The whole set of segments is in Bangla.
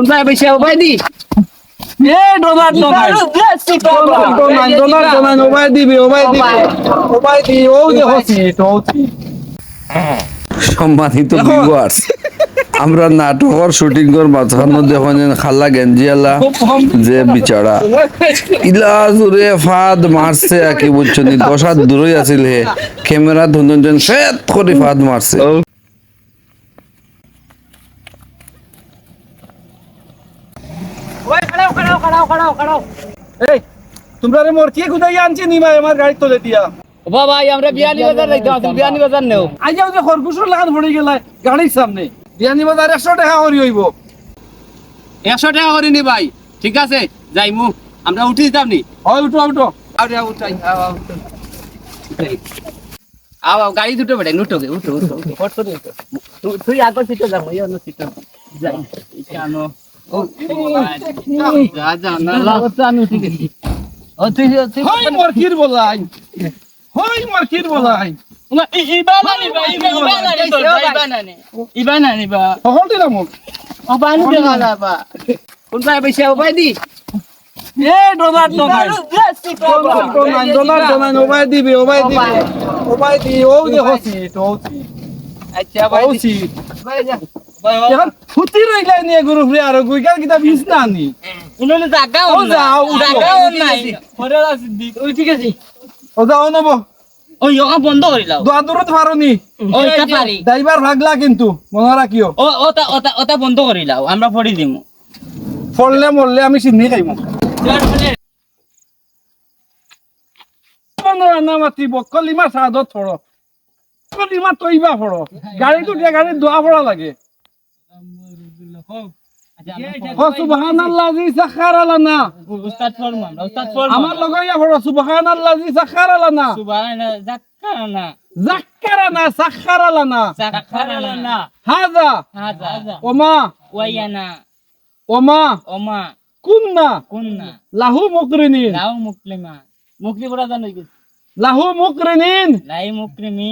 কোনটা বেশি উপায় দি। এ dollar dollar dollar dollar dollar ওবাই দিবি। ওবাই দিবি ওবাই দি ও যে হসি তো হসি। সম্মানিত ভিউয়ার্স আমরা নাটকের শুটিং কর মাঝখান যখন খালা গেঞ্জিয়ালা যে বিচারা। ইলা জুড়ে ফাদ মারছে কি বুঝছ নি? দশ দূরই আছিল হে। ক্যামেরা ধুনজন ফেত করে ফাদ মারছে। এই তোমরা রে মোর কি গুদাই আনছি? নি ভাই আমার গাড়ি তোলে দিয়া। বাবা ভাই আমরা বিয়ানি বাজার যাইতে আসল বিয়ানি বাজার নেও। আই যাও যে খরগোশের লাগান পড়ে গেল গাড়ির সামনে। বিয়ানি বাজার একশো টাকা করি হইব। একশো টাকা করে নি ভাই ঠিক আছে যাই মু আমরা উঠি দিতাম নি। হয় উঠো উঠো। আরে উঠাই আও আও আও আও গাড়ি দুটো বেটা গে উঠো উঠো উঠো। তুই আগর সিটে যা মই অন্য সিটে যাই। কেন হয় হয় কোনটা বেশি উপায় দি আচ্ছা এখন ফুটি রইলা নিয়ে গুরু ফ্রি আর গুইকার কিতা বিছ না নি? উনানে জায়গা ও যাও জায়গা নাই। ওই ঠিক আছে। ও যাও নব। ওই ইয়োগা বন্ধ করিলাও দোয়া দূরত পারনি ওই তা পারি। ড্রাইভার ভাগলা কিন্তু মনে রাখিও। ও ওটা ওটা ওটা বন্ধ করিলাও আমরা পড়ি দিমু। ফললে মরলে আমি চিনি খাইম। না মাতিব কলিমা সাদত ফড়। কলিমা তৈবা ফড়। গাড়ি তো দিয়া গাড়ি দোয়া ফড়া লাগে। ও সুবহানাল্লাহ জি সাখারা লানা উস্তাদ ফরমা উস্তাদ ফরমা আমার লগইয়া ফড় সুবহানাল্লাহ জি সাখারা লানা সুবহানা জাক্কারানা জাক্কারানা সাখারা লানা জাক্কারানা হাযা হাযা ওমা ওয়ায়ানা ওমা ওমা কুন্না কুন্না লাহু মুকরিনিন লাউ মুকলিমা মুকলি পড়া জানো কি লাহু মুকরিনিন লাই মুকরিমি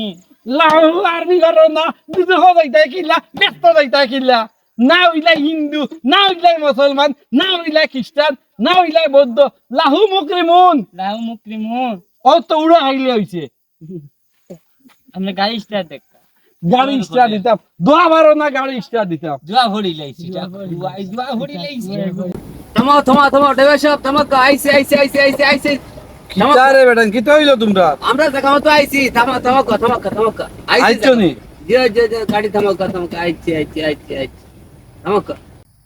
লাহু আরবি করো না বুঝে হো যাইতা কিল্লা ব্যস্ত যাইতা কিল্লা না হইলা হিন্দু না হইলা মুসলমান না হইলা খ্রিস্টান না হইলা বৌদ্ধ লাহু মুকরিমুন। লাউ মুকরিমুন। ও তো উড়া হাইলে হইছে। আমরা গাড়ি স্টার্ট দেখ। গাড়ি স্টার দিতাম। দোয়া বারো না গাড়ি স্টার দিতাম। জুয়া ভরি লাইছি জুয়া জুয়া ভরি লাইছি। থামাও ড্রাইভার সাহেব থামাও তো আইছে আইছে আইছে আইছে আইছে থামাও। কিতারে বেটান কিতা হইল তোমরা? আমরা আইছি। আইছি নি? যে যে যে গাড়ি আইছি আইছি আইছি আইছি। থামাও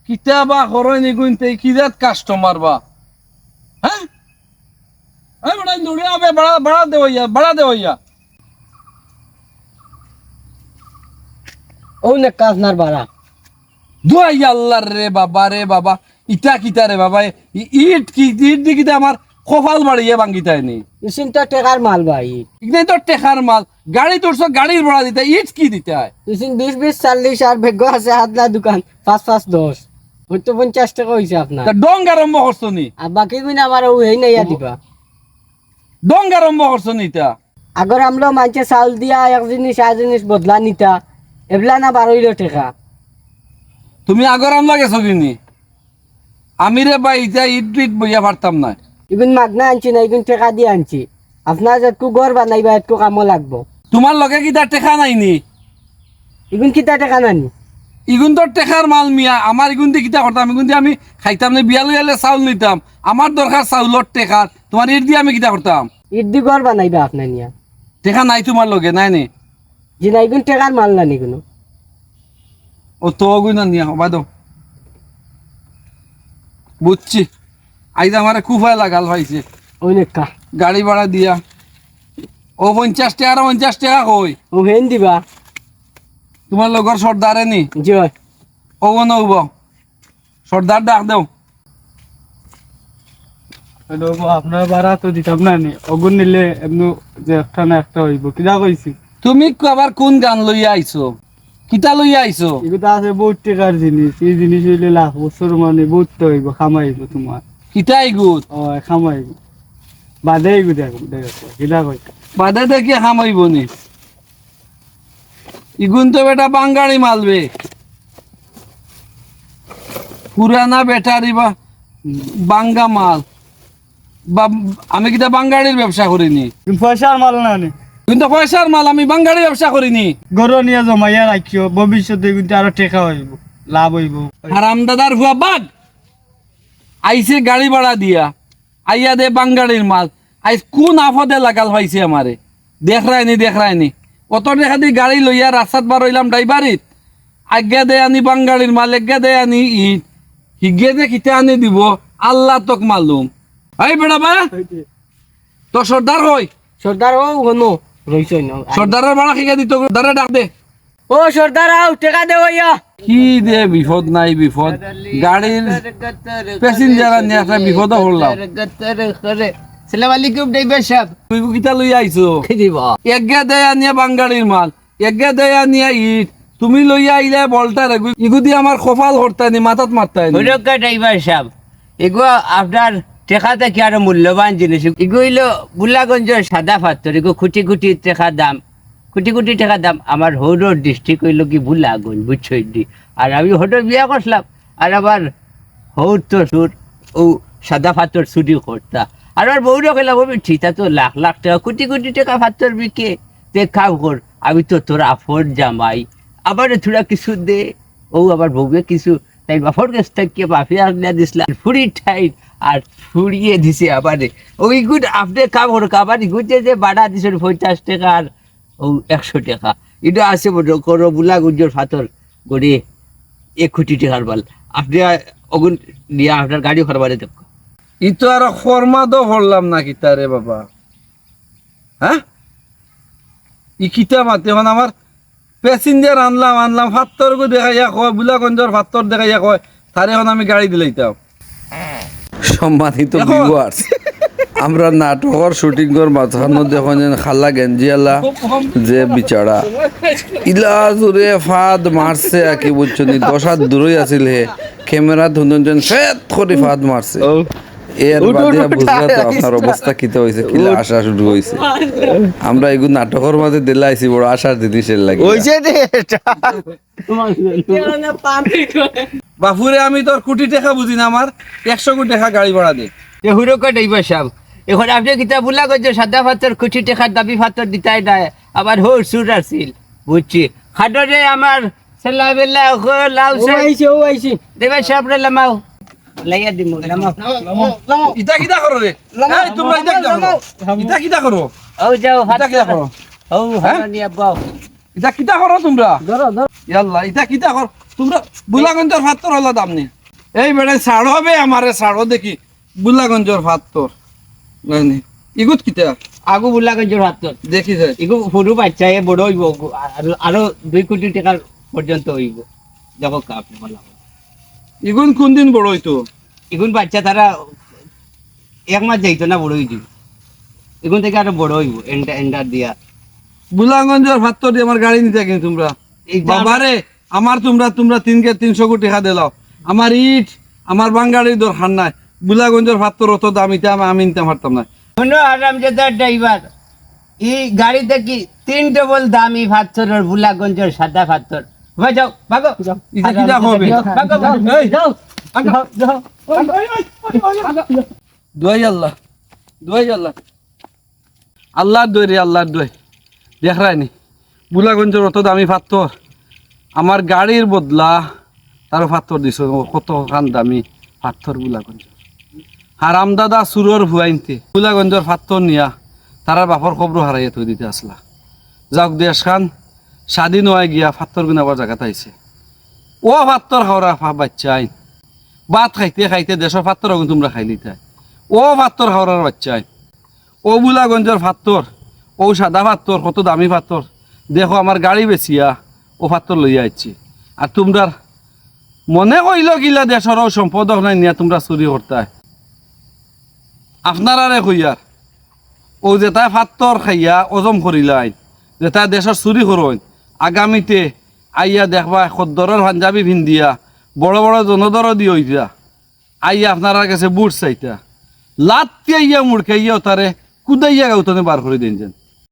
কিতা বা করই নি গুনতে কিজাত কাস্টমার বা? হ্যাঁ? দৌড়ে আবে বড়া বড়া দে হইয়া বড়া দে হইয়া। ও নে কাজনার বাড়া। দুয়াই আল্লাহর রে বাবা রে বাবা। ইটা কিতা রে বাবা ইট কি ইট দি কিতা আমার? কপাল বাড়িয়ে ভাঙ্গিতাই নি। ইসিনটা টেকার মাল ভাই ইগনে তো টেকার মাল গাড়ি তোরছ গাড়ির ভাড়া দিতে ইট কি দিতে হয় ইসিন বিশ বিশ চল্লিশ আর ভাগ্য আছে হাতলা দোকান পাঁচ পাঁচ দশ ওই তো পঞ্চাশ টাকা হয়েছে আপনার তা ডং আরম্ভ করছ নি? আর বাকি গুণ আমার ও এই নাই দিবা ডং আরম্ভ করছ নি তা আগর আমলো মানছে চাউল দিয়া এক জিনিস আর জিনিস বদলা নিতা। এবলা না বারোইল টেকা। তুমি আগর আমলা গেছো কিনি? আমি রে ভাই ইটা ইট ইট বইয়া পারতাম না ইগুন মাগনা আনছি না ইগুন টেকা দিয়ে আনছি। আপনার যেটকু গড় বানাইবা এটকু কামো লাগবো। তোমার লগে কিতা টেকা নাই নি? ইগুন কিতা টেকা নানি ইগুন তোর টেকার মাল মিয়া আমার ইগুন দিয়ে কিতা করতাম ইগুন দিয়ে আমি খাইতাম না বিয়া লইয়ালে চাউল নিতাম। আমার দরকার চাউলর টেকার তোমার ইট দিয়ে আমি কিতা করতাম ইট দি গড় বানাইবা আপনার নিয়া। টেকা নাই তোমার লগে নাই নি? জি না ইগুন টেকার মাল নানি কোনো। ও তো না নিয়া হবা দাও বুঝছি আইজ আমার কুফায় লাগাল পাইছে ওই নেকা গাড়ি ভাড়া দিয়া। ও পঞ্চাশ টাকা আর পঞ্চাশ টাকা কই? ও হেন দিবা? তোমার লগর সর্দারে নি? জয় ও নব সর্দার ডাক দেও। আপনার ভাড়া তো দিতাম না নি? অগুন নিলে এমনি যে একটা না একটা হইব। কিনা কইছি তুমি আবার কোন গান লইয়া আইছো? কিতা লইয়া আইছো? এগুলো আছে বহুত টাকার জিনিস এই জিনিস হইলে লাখ বছর মানে বহুত হইব খামাইব তোমার কিতা ও খামাইব বাদে দেখো কিনা কই। বাদে দেখি হামাইব নি ইগুন তো বেটা বাঙ্গাড়ি মালবে পুরানা ব্যাটারি বা বাঙ্গা মাল। বা আমি কিতা বাঙ্গাড়ির ব্যবসা করিনি। পয়সার মাল না কিন্তু পয়সার মাল আমি বাঙ্গাড়ির ব্যবসা করিনি। গরু নিয়ে জমাইয়া রাখিও ভবিষ্যতে কিন্তু আরও টেকা হইব লাভ হইব। হারাম দাদার ভুয়া বাঘ। আইসে গাড়ি ভাড়া দিয়া। আইয়া দে বাঙ্গাড়ির মাল। আইস কোন আফদে লাগাল পাইছে আমারে দেখ রায়নি দেখ রায়নি অত দেখা দি গাড়ি লইয়া রাস্তাত বার হইলাম ড্রাইভারিত আজ্ঞা দে আনি বাঙ্গাড়ির মাল এজ্ঞা দে আনি ইট। হিগে দে কিতে আনি দিব আল্লাহ তোক মালুম। এই বেড়া বা তো সর্দার হই সর্দার ও গনো রইছ না। সর্দারের ভাড়া শিখে দিত দারে ডাক দে। ও সর্দার আও টাকা দে কি দে বিপদ নাই বিপদ। গাড়ির প্যাসেঞ্জার নিয়ে একটা বিপদ হলাম। সালাম আলাইকুম ড্রাইভার সাহেব। তুই কিতা লই আইছো? কি দিব? এগে দেয়া নিয়ে বাঙ্গাড়ির মাল এগে দেয়া নিয়ে ইট। তুমি লইয়া আইলে বলটা রে ইগুদি আমার কপাল হরতানি মাথাত মারতানি হুরকা ড্রাইভার সাহেব এগো আপনার টেকা আরও মূল্যবান জিনিস বুলাগঞ্জের সাদা পাথর এগো খুঁটি খুঁটি টেকা দাম। কোটি কোটি টাকা দাম। আমার হৌডর ডিস্ট্রিক্ট হইল কি বুলাগঞ্জ বুঝছ দি। আর আমি হৌডর বিয়া করলাম আর আমার হৌর তো সুর ও সাদা পাথর চুরি করতা। আর আমার বউরে কইলাম বলবি ঠিক তো লাখ লাখ টাকা, কোটি কোটি টাকা ফাতর বিকে। তে কাম কর, আমি তো তোর আফর জামাই। আবার থোড়া কিছু দে। ও আবার বউকে কিছু তাই বাপর কাছ থেকে বাপি আনলে দিছিলাম। ফুড়ি ঠাই, আর ফুড়িয়ে দিছে আবারে ওই গুড আপনি কাম করো আবার গুজে যে বাড়া দিছে পঞ্চাশ টাকা আর ও একশো টাকা। এটা আছে বড় করো বুলা গুজর ফাতর গড়ে এক কোটি টাকার বাল আপনি অগুন নিয়ে আপনার গাড়ি করবারে দেখ ই তো আর ফরমাদও হরলাম না কিতা রে বাবা। হ্যাঁ? ই কিতা মাতে এখন আমার? প্যাসেঞ্জার আনলাম আনলাম ফাত্তর গো দেখাইয়া কয় বুলাগঞ্জর ফাত্তর দেখাইয়া কয় তার এখন আমি গাড়ি দিলাইতাম। সম্মানিত ভিউয়ার্স আমরা নাটকের শুটিং কর মাঝখানো দেখুন যেন খালা গেঞ্জিয়ালা যে বিচারা ইলা জোরে ফাদ মারছে আকি বুঝছ নি? দশাত দূরই আছিল হে। ক্যামেরা ধুন্দন ফেত করে ফাদ মারছে। এর বাদে বুঝলা তো আপনার অবস্থা কিতে হয়েছে কিলা আশা শুরু হয়েছে আমরা এগুলো নাটকের মাঝে দিলে আইছি বড় আশার জিনিসের লাগে। বাপুরে আমি তোর কোটি টাকা বুঝি না আমার একশো কোটি টাকা গাড়ি ভাড়া দে। হুরকা ড্রাইভার সাহেব এখন আপনি কিতা বুলা গঞ্জ সাদা পাথর কুচি টেকার দাবি পাথর দিতাই নাই আবার হোর সুর আসিল বুঝছি। খাটরে আমার সেলা বেলা লাউ ও আইছি ও আইছি রে লামাও। লাইয়া দিমু লামাও। ইটা কিটা করো রে এই তোমরা ইটা কিটা করো ইটা কিটা করো ও যাও হাত কিটা করো ও হাত নিয়ে বাও ইটা কিটা করো তোমরা? ধরো ধরো ইয়াল্লা ইটা কিটা কর তোমরা বুলাগঞ্জের ফাত্তর হলো দাম এই বেড়ে ছাড় হবে আমারে ছাড়ো দেখি। বুলাগঞ্জের ফাত্তর ইগুত কিটা আগু বুলা গঞ্জর হাত দেখি যায়। ইগু সরু বাচ্চা এ বড় হইব আর আরও দুই কোটি টাকার পর্যন্ত হইব দেখো আপনি বললাম ইগুন কোন দিন বড় হইতো এগুন বাচ্চা তারা এক মাস যাইতো না বড় হইতো এগুন থেকে আরও বড় হইব এন্ডা এন্ডার দিয়া। বুলাগঞ্জের ফাত্তর দিয়ে আমার গাড়ি নিতে কিন্তু তোমরা। বাবারে আমার তোমরা তোমরা তিন কে তিনশো কোটি টাকা দিলাও। আমার ইট আমার বাঙ্গালির দরকার নাই। বুলাগঞ্জের ফাত্তর অত দাম ইটা আমি নিতে পারতাম না। শুনো আরামজাদার ড্রাইভার এই গাড়িতে কি তিন ডবল দামি পাথরের বুলাগঞ্জের সাদা পাথর ভাই যাও ভাগো। হবে? ভাগো এই, যাও যাও যাও। দোয়াই আল্লাহ দোয়াই আল্লাহ। আল্লাহর দই রে আল্লাহর দই দেখ রায়নি বুলাগঞ্জের অত দামি পাথর আমার গাড়ির বদলা তারও পাথর দিছ কত খান দামি পাথর বুলাগঞ্জ। হারাম দাদা সুরর ভুয়াইনতে বুলাগঞ্জের পাথর নিয়া। তারার বাপর খবর হারাইয়া থই দিতে আসলা যাওক দেশ খান স্বাধীন হয়ে গিয়া পাথর বিনাবার জায়গাত আইছে ও পাথর হাওড়া বাচ্চা আইন। ভাত খাইতে খাইতে দেশের পাত্তর আগুন তোমরা খাইলি তাই। ও পাত্তর হাওড়ার বাচ্চাই ও বুলাগঞ্জের পাত্তর ও সাদা পাত্তর কত দামি পাত্তর দেখো আমার গাড়ি বেচিয়া ও পাত্তর লইয়া আইছি আর তোমরার মনে কইল গিলা দেশের সম্পদ নাই নিয়া তোমরা চুরি করতাই আপনারারে কইয়ার ও যেটা ফাত্তর খাইয়া ওজম করিলাই যেটা দেশের চুরি করইন আগামীতে আইয়া দেখবা খদ্দরের পাঞ্জাবি ভিন্দিয়া বড় বড় জনদর দিয়ে হইতা, আইয়া আপনারা কাছে বুট চাইতা। লাত্তি আইয়া মুড়কে ইয়া তারে কুদাইয়া গাউতনে বার করে দিন যেন